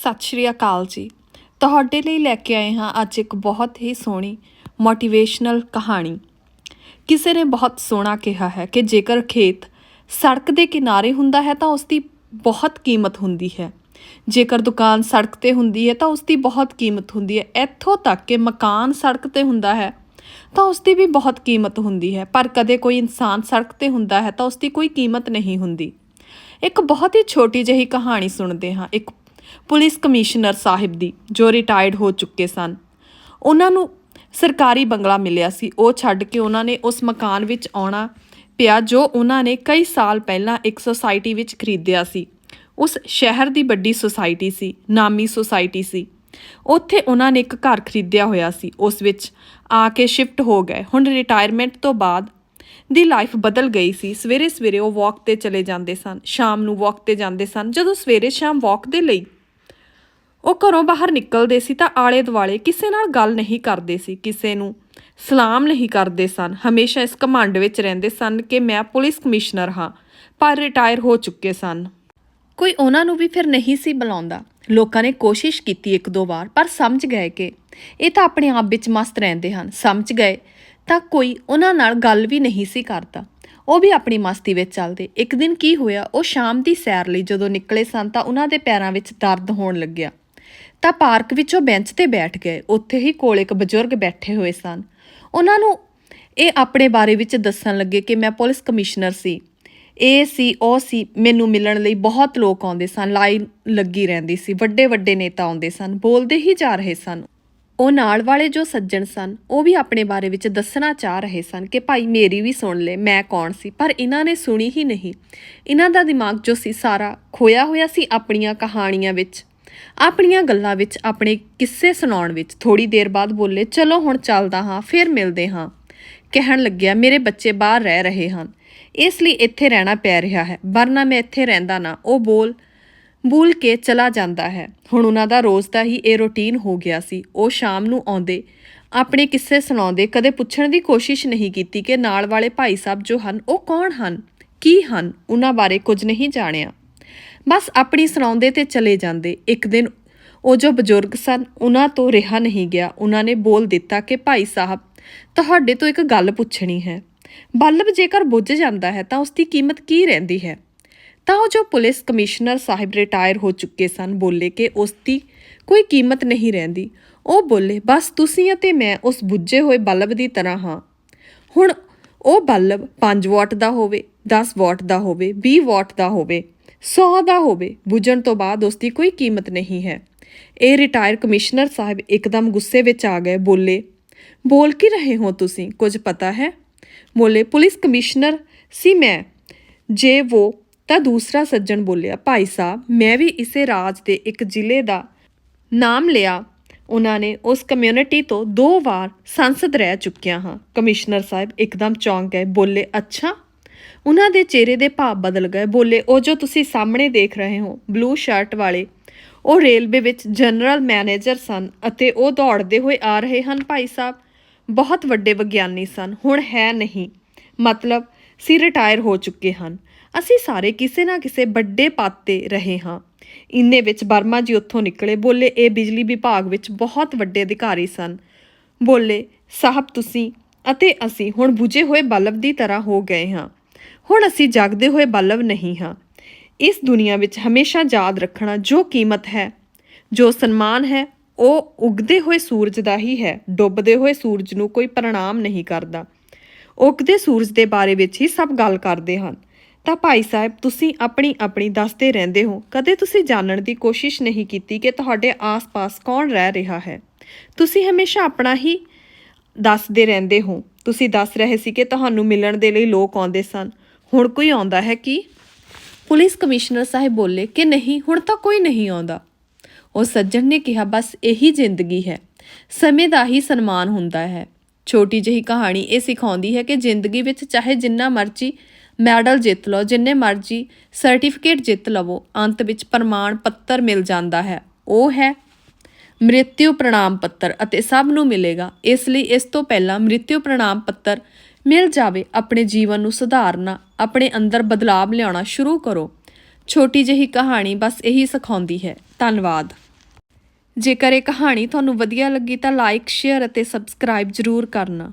ਸਤਿ ਸ਼੍ਰੀ ਅਕਾਲ ਜੀ। ਤੁਹਾਡੇ ਲਈ ਲੈ ਕੇ ਆਏ ਹਾਂ ਅੱਜ ਇੱਕ ਬਹੁਤ ਹੀ ਸੋਹਣੀ ਮੋਟੀਵੇਸ਼ਨਲ ਕਹਾਣੀ। ਕਿਸੇ ਨੇ ਬਹੁਤ ਸੋਹਣਾ ਕਿਹਾ ਹੈ ਕਿ ਜੇਕਰ ਖੇਤ ਸੜਕ ਦੇ ਕਿਨਾਰੇ ਹੁੰਦਾ ਹੈ ਤਾਂ ਉਸ ਦੀ ਬਹੁਤ ਕੀਮਤ ਹੁੰਦੀ ਹੈ। ਜੇਕਰ ਦੁਕਾਨ ਸੜਕ ਤੇ ਹੁੰਦੀ ਹੈ ਤਾਂ ਉਸ ਦੀ ਬਹੁਤ ਕੀਮਤ ਹੁੰਦੀ ਹੈ। ਇੱਥੋਂ ਤੱਕ ਕਿ ਮਕਾਨ ਸੜਕ ਤੇ ਹੁੰਦਾ ਹੈ ਤਾਂ ਉਸ ਦੀ ਵੀ ਬਹੁਤ ਕੀਮਤ ਹੁੰਦੀ ਹੈ। ਪਰ ਕਦੇ ਕੋਈ ਇਨਸਾਨ ਸੜਕ ਤੇ ਹੁੰਦਾ ਹੈ ਤਾਂ ਉਸ ਦੀ ਕੋਈ ਕੀਮਤ ਨਹੀਂ ਹੁੰਦੀ। ਇੱਕ ਬਹੁਤ ਹੀ ਛੋਟੀ ਜਿਹੀ ਕਹਾਣੀ ਸੁਣਦੇ ਹਾਂ। ਇੱਕ ਪੁਲਿਸ ਕਮਿਸ਼ਨਰ ਸਾਹਿਬ ਦੀ, ਜੋ ਰਿਟਾਇਰਡ ਹੋ ਚੁੱਕੇ ਸਨ। ਉਹਨਾਂ ਨੂੰ ਸਰਕਾਰੀ ਬੰਗਲਾ ਮਿਲਿਆ ਸੀ। ਉਹ ਛੱਡ ਕੇ ਉਹਨਾਂ ਨੇ ਉਸ ਮਕਾਨ ਵਿੱਚ ਆਉਣਾ ਪਿਆ, ਜੋ ਉਹਨਾਂ ਨੇ ਕਈ ਸਾਲ ਪਹਿਲਾਂ ਇੱਕ ਸੁਸਾਇਟੀ ਵਿੱਚ ਖਰੀਦਿਆ ਸੀ। ਉਸ ਸ਼ਹਿਰ ਦੀ ਵੱਡੀ ਸੁਸਾਇਟੀ ਸੀ, ਨਾਮੀ ਸੁਸਾਇਟੀ ਸੀ। ਉੱਥੇ ਉਹਨਾਂ ਨੇ ਇੱਕ ਘਰ ਖਰੀਦਿਆ ਹੋਇਆ ਸੀ। ਉਸ ਵਿੱਚ ਆ ਕੇ ਸ਼ਿਫਟ ਹੋ ਗਏ। ਹੁਣ ਰਿਟਾਇਰਮੈਂਟ ਤੋਂ ਬਾਅਦ ਦੀ ਲਾਈਫ ਬਦਲ ਗਈ ਸੀ। ਸਵੇਰੇ ਸਵੇਰੇ ਉਹ ਵਾਕ ਤੇ ਚਲੇ ਜਾਂਦੇ ਸਨ। ਸ਼ਾਮ ਨੂੰ ਵਾਕ ਤੇ ਜਾਂਦੇ ਸਨ। ਜਦੋਂ ਸਵੇਰੇ ਸ਼ਾਮ ਵਾਕ ਦੇ ਲਈ ਉਹ ਘਰੋਂ ਬਾਹਰ ਨਿਕਲਦੇ ਸੀ ਤਾਂ ਆਲੇ ਦੁਆਲੇ ਕਿਸੇ ਨਾਲ ਗੱਲ ਨਹੀਂ ਕਰਦੇ ਸੀ। ਕਿਸੇ ਨੂੰ ਸਲਾਮ ਨਹੀਂ ਕਰਦੇ ਸਨ। ਹਮੇਸ਼ਾ ਇਸ ਘਮੰਡ ਵਿੱਚ ਰਹਿੰਦੇ ਸਨ ਕਿ ਮੈਂ ਪੁਲਿਸ ਕਮਿਸ਼ਨਰ ਹਾਂ, ਪਰ ਰਿਟਾਇਰ ਹੋ ਚੁੱਕੇ ਸਨ। ਕੋਈ ਉਹਨਾਂ ਨੂੰ ਵੀ ਫਿਰ ਨਹੀਂ ਸੀ ਬੁਲਾਉਂਦਾ। ਲੋਕਾਂ ਨੇ ਕੋਸ਼ਿਸ਼ ਕੀਤੀ ਇੱਕ ਦੋ ਵਾਰ, ਪਰ ਸਮਝ ਗਏ ਕਿ ਇਹ ਤਾਂ ਆਪਣੇ ਆਪ ਵਿੱਚ ਮਸਤ ਰਹਿੰਦੇ ਹਨ। ਸਮਝ ਗਏ ਤਾਂ ਕੋਈ ਉਹਨਾਂ ਨਾਲ ਗੱਲ ਵੀ ਨਹੀਂ ਸੀ ਕਰਦਾ। ਉਹ ਵੀ ਆਪਣੀ ਮਸਤੀ ਵਿੱਚ ਚੱਲਦੇ। ਇੱਕ ਦਿਨ ਕੀ ਹੋਇਆ, ਉਹ ਸ਼ਾਮ ਦੀ ਸੈਰ ਲਈ ਜਦੋਂ ਨਿਕਲੇ ਸਨ ਤਾਂ ਉਹਨਾਂ ਦੇ ਪੈਰਾਂ ਵਿੱਚ ਦਰਦ ਹੋਣ ਲੱਗਿਆ। ਤਾਂ ਪਾਰਕ ਵਿੱਚੋਂ ਬੈਂਚ ਤੇ ਬੈਠ ਗਏ। ਉੱਥੇ ਹੀ ਕੋਲ ਇੱਕ ਬਜ਼ੁਰਗ ਬੈਠੇ ਹੋਏ ਸਨ। ਉਹਨਾਂ ਨੂੰ ਇਹ ਆਪਣੇ ਬਾਰੇ ਵਿੱਚ ਦੱਸਣ ਲੱਗੇ ਕਿ ਮੈਂ ਪੁਲਿਸ ਕਮਿਸ਼ਨਰ ਸੀ। ਇਹ ਸੀ ਉਹ ਸੀ ਮੈਨੂੰ ਮਿਲਣ ਲਈ ਬਹੁਤ ਲੋਕ ਆਉਂਦੇ ਸਨ। ਲਾਈਨ ਲੱਗੀ ਰਹਿੰਦੀ ਸੀ। ਵੱਡੇ ਵੱਡੇ ਨੇਤਾ ਆਉਂਦੇ ਸਨ। ਬੋਲਦੇ ਹੀ ਜਾ ਰਹੇ ਸਨ। ਉਹ ਨਾਲ ਵਾਲੇ ਜੋ ਸੱਜਣ ਸਨ, ਉਹ ਵੀ ਆਪਣੇ ਬਾਰੇ ਵਿੱਚ ਦੱਸਣਾ ਚਾਹ ਰਹੇ ਸਨ ਕਿ ਭਾਈ ਮੇਰੀ ਵੀ ਸੁਣ ਲੈ, ਮੈਂ ਕੌਣ ਸੀ? ਪਰ ਇਹਨਾਂ ਨੇ ਸੁਣੀ ਹੀ ਨਹੀਂ। ਇਹਨਾਂ ਦਾ ਦਿਮਾਗ ਜੋ ਸੀ, ਸਾਰਾ ਖੋਇਆ ਹੋਇਆ ਸੀ ਆਪਣੀਆਂ ਕਹਾਣੀਆਂ ਵਿੱਚ। ਆਪਣੀਆਂ ਗੱਲਾਂ ਵਿੱਚ, ਆਪਣੇ ਕਿੱਸੇ ਸੁਣਾਉਣ ਵਿੱਚ। ਥੋੜੀ ਦੇਰ ਬਾਅਦ ਬੋਲੇ, ਚਲੋ ਹੁਣ ਚੱਲਦਾ ਹਾਂ, ਫਿਰ ਮਿਲਦੇ ਹਾਂ। ਕਹਿਣ ਲੱਗਿਆ, ਮੇਰੇ ਬੱਚੇ ਬਾਹਰ ਰਹਿ ਰਹੇ ਹਨ। ਇਸ ਲਈ ਇੱਥੇ ਰਹਿਣਾ ਪੈ ਰਿਹਾ ਹੈ। ਵਰਨਾ ਮੈਂ ਇੱਥੇ ਰਹਿੰਦਾ ਨਾ। ਉਹ ਬੋਲ ਬੂਲ ਕੇ ਚਲਾ ਜਾਂਦਾ ਹੈ। ਹੁਣ ਉਹਨਾਂ ਦਾ ਰੋਜ਼ ਦਾ ਹੀ ਇਹ ਰੁਟੀਨ ਹੋ ਗਿਆ ਸੀ। ਉਹ ਸ਼ਾਮ ਨੂੰ ਆਉਂਦੇ, ਆਪਣੇ ਕਿੱਸੇ ਸੁਣਾਉਂਦੇ, ਕਦੇ ਪੁੱਛਣ ਦੀ ਕੋਸ਼ਿਸ਼ ਨਹੀਂ ਕੀਤੀ ਕਿ ਨਾਲ ਵਾਲੇ ਭਾਈ ਸਾਹਿਬ ਜੋ ਹਨ, ਉਹ ਕੌਣ ਹਨ? ਕੀ ਹਨ? ਉਹਨਾਂ ਬਾਰੇ ਕੁਝ ਨਹੀਂ ਜਾਣਿਆ। ਬਸ ਆਪਣੀ ਸੁਣਾਉਂਦੇ ਤੇ ਚਲੇ ਜਾਂਦੇ। ਇੱਕ ਦਿਨ ਉਹ ਜੋ ਬਜ਼ੁਰਗ ਸਨ, ਉਹਨਾਂ ਤੋਂ ਰਿਹਾ ਨਹੀਂ ਗਿਆ। ਉਹਨਾਂ ਨੇ ਬੋਲ ਦਿੱਤਾ ਕਿ, ਭਾਈ ਸਾਹਿਬ, ਤੁਹਾਡੇ ਤੋਂ ਇੱਕ ਗੱਲ ਪੁੱਛਣੀ ਹੈ। ਬਲਬ ਜੇਕਰ ਬੁੱਝ ਜਾਂਦਾ ਹੈ ਤਾਂ ਉਸ ਦੀ ਕੀਮਤ ਕੀ ਰਹਿੰਦੀ ਹੈ? ਤਾਂ ਉਹ ਜੋ ਪੁਲਿਸ ਕਮਿਸ਼ਨਰ ਸਾਹਿਬ ਰਿਟਾਇਰ ਹੋ ਚੁੱਕੇ ਸਨ, ਬੋਲੇ ਕਿ ਉਸ ਦੀ ਕੋਈ ਕੀਮਤ ਨਹੀਂ ਰਹਿੰਦੀ। ਉਹ ਬੋਲੇ, ਬਸ ਤੁਸੀਂ ਅਤੇ ਮੈਂ ਉਸ ਬੁੱਝੇ ਹੋਏ ਬਲਬ ਦੀ ਤਰ੍ਹਾਂ ਹਾਂ। ਹੁਣ ਉਹ ਬਲਬ 5 ਵਾਟ ਦਾ ਹੋਵੇ 10 ਵਾਟ ਦਾ ਹੋਵੇ 20 ਵਾਟ ਦਾ ਹੋਵੇ 100 ਦਾ ਹੋਵੇ, ਬੁਝਣ ਤੋਂ ਬਾਅਦ ਉਸ ਦੀ ਕੋਈ ਕੀਮਤ ਨਹੀਂ ਹੈ ਇਹ ਰਿਟਾਇਰ ਕਮਿਸ਼ਨਰ ਸਾਹਿਬ ਇੱਕਦਮ ਗੁੱਸੇ ਵਿੱਚ ਆ ਗਏ, ਬੋਲੇ, ਬੋਲ ਕੀ ਰਹੇ ਹੋ ਤੁਸੀਂ? ਕੁਝ ਪਤਾ ਹੈ? ਬੋਲੇ, ਪੁਲਿਸ ਕਮਿਸ਼ਨਰ ਸੀ ਮੈਂ, ਜੇ ਉਹ ਤਾਂ ਦੂਸਰਾ ਸੱਜਣ ਬੋਲਿਆ, ਭਾਈ ਸਾਹਿਬ, ਮੈਂ ਵੀ ਇਸੇ ਰਾਜ ਦੇ ਇੱਕ ਜ਼ਿਲ੍ਹੇ ਦਾ ਨਾਮ ਲਿਆ। ਉਹਨਾਂ ਨੇ ਉਸ ਕਮਿਊਨਿਟੀ ਤੋਂ ਦੋ ਵਾਰ ਸੰਸਦ ਰਹਿ ਚੁੱਕਿਆ ਹਾਂ। ਕਮਿਸ਼ਨਰ ਸਾਹਿਬ ਇੱਕਦਮ ਚੌਂਕ ਗਏ, ਬੋਲੇ, ਅੱਛਾ। ਉਹਨਾਂ ਦੇ ਚਿਹਰੇ ਦੇ ਭਾਵ ਬਦਲ ਗਏ, ਬੋਲੇ, ਉਹ ਜੋ ਤੁਸੀਂ ਸਾਹਮਣੇ ਦੇਖ ਰਹੇ ਹੋ ਬਲੂ ਸ਼ਰਟ ਵਾਲੇ, ਉਹ ਰੇਲਵੇ ਵਿੱਚ ਜਨਰਲ ਮੈਨੇਜਰ ਸਨ ਅਤੇ ਉਹ ਦੌੜਦੇ ਹੋਏ ਆ ਰਹੇ ਹਨ, ਭਾਈ ਸਾਹਿਬ। ਬਹੁਤ ਵੱਡੇ ਵਿਗਿਆਨੀ ਸਨ, ਹੁਣ ਹੈ ਨਹੀਂ। ਮਤਲਬ ਸੀ ਰਿਟਾਇਰ ਹੋ ਚੁੱਕੇ ਹਨ। ਅਸੀਂ ਸਾਰੇ ਕਿਸੇ ਨਾ ਕਿਸੇ ਵੱਡੇ ਪਦ ਤੇ ਰਹੇ ਹਾਂ। ਇੰਨੇ ਵਿੱਚ ਬਰਮਾ ਜੀ ਉੱਥੋਂ ਨਿਕਲੇ, ਬੋਲੇ, ਇਹ ਬਿਜਲੀ ਵਿਭਾਗ ਵਿੱਚ ਬਹੁਤ ਵੱਡੇ ਅਧਿਕਾਰੀ ਸਨ। ਬੋਲੇ, ਸਾਹਿਬ ਤੁਸੀਂ ਅਤੇ ਅਸੀਂ ਹੁਣ ਬੁਝੇ ਹੋਏ ਬਲਬ ਦੀ ਤਰ੍ਹਾਂ ਹੋ ਗਏ ਹਾਂ। ਹੁਣ ਅਸੀਂ ਜਾਗਦੇ ਹੋਏ ਬਲਬ ਨਹੀਂ ਹਾਂ। ਇਸ ਦੁਨੀਆ ਵਿੱਚ ਹਮੇਸ਼ਾ ਯਾਦ ਰੱਖਣਾ ਜੋ ਕੀਮਤ ਹੈ, ਜੋ ਸਨਮਾਨ ਹੈ, ਉਹ ਉਗਦੇ ਹੋਏ ਸੂਰਜ ਦਾ ਹੀ ਹੈ। ਡੁੱਬਦੇ ਹੋਏ ਸੂਰਜ ਨੂੰ ਕੋਈ ਪ੍ਰਣਾਮ ਨਹੀਂ ਕਰਦਾ। ਉਗਦੇ ਸੂਰਜ ਦੇ ਬਾਰੇ ਵਿੱਚ ਹੀ ਸਭ ਗੱਲ ਕਰਦੇ ਹਨ। ਤਾਂ ਭਾਈ ਸਾਹਿਬ, ਤੁਸੀਂ ਆਪਣੀ ਆਪਣੀ ਦੱਸਦੇ ਰਹਿੰਦੇ ਹੋ। ਕਦੇ ਤੁਸੀਂ ਜਾਣਨ ਦੀ ਕੋਸ਼ਿਸ਼ ਨਹੀਂ ਕੀਤੀ ਕਿ ਤੁਹਾਡੇ ਆਸ-ਪਾਸ ਕੌਣ ਰਹਿ ਰਿਹਾ ਹੈ? ਤੁਸੀਂ ਹਮੇਸ਼ਾ ਆਪਣਾ ਹੀ ਦੱਸਦੇ ਰਹਿੰਦੇ ਹੋ। ਤੁਸੀਂ ਦੱਸ ਰਹੇ ਸੀ ਕਿ ਤੁਹਾਨੂੰ ਮਿਲਣ ਦੇ ਲਈ ਲੋਕ ਆਉਂਦੇ ਸਨ। ਹੁਣ ਕੋਈ ਆਉਂਦਾ ਹੈ ਕਿ? ਪੁਲਿਸ ਕਮਿਸ਼ਨਰ ਸਾਹਿਬ ਬੋਲੇ ਕਿ ਨਹੀਂ, ਹੁਣ ਤਾਂ ਕੋਈ ਨਹੀਂ ਆਉਂਦਾ। ਉਹ ਸੱਜਣ ਨੇ ਕਿਹਾ, ਬਸ ਇਹੀ ਜ਼ਿੰਦਗੀ ਹੈ। ਸਮੇਂ ਦਾ ਹੀ ਸਨਮਾਨ ਹੁੰਦਾ ਹੈ। ਛੋਟੀ ਜਿਹੀ ਕਹਾਣੀ ਇਹ ਸਿਖਾਉਂਦੀ ਹੈ ਕਿ ਜ਼ਿੰਦਗੀ ਵਿੱਚ ਚਾਹੇ ਜਿੰਨਾ ਮਰਜ਼ੀ ਮੈਡਲ ਜਿੱਤ ਲਓ, ਜਿੰਨੇ ਮਰਜ਼ੀ ਸਰਟੀਫਿਕੇਟ ਜਿੱਤ ਲਵੋ, ਅੰਤ ਵਿੱਚ ਪ੍ਰਮਾਣ ਪੱਤਰ ਮਿਲ ਜਾਂਦਾ ਹੈ। ਉਹ ਹੈ ਮ੍ਰਿਤਿਉ ਪ੍ਰਣਾਮ ਪੱਤਰ ਅਤੇ ਸਭ ਨੂੰ ਮਿਲੇਗਾ। ਇਸ ਲਈ ਇਸ ਤੋਂ ਪਹਿਲਾਂ ਮ੍ਰਿਤਿਉ ਪ੍ਰਣਾਮ ਪੱਤਰ ਮਿਲ ਜਾਵੇ, ਆਪਣੇ ਜੀਵਨ ਨੂੰ ਸੁਧਾਰਨਾ, ਆਪਣੇ ਅੰਦਰ ਬਦਲਾਵ ਲਿਆਉਣਾ ਸ਼ੁਰੂ ਕਰੋ। ਛੋਟੀ ਜਿਹੀ ਕਹਾਣੀ ਬਸ ਇਹੀ ਸਿਖਾਉਂਦੀ ਹੈ। ਧੰਨਵਾਦ। ਜੇਕਰ ਇਹ ਕਹਾਣੀ ਤੁਹਾਨੂੰ ਵਧੀਆ ਲੱਗੀ ਤਾਂ ਲਾਈਕ ਸ਼ੇਅਰ ਅਤੇ ਸਬਸਕ੍ਰਾਈਬ ਜ਼ਰੂਰ ਕਰਨਾ।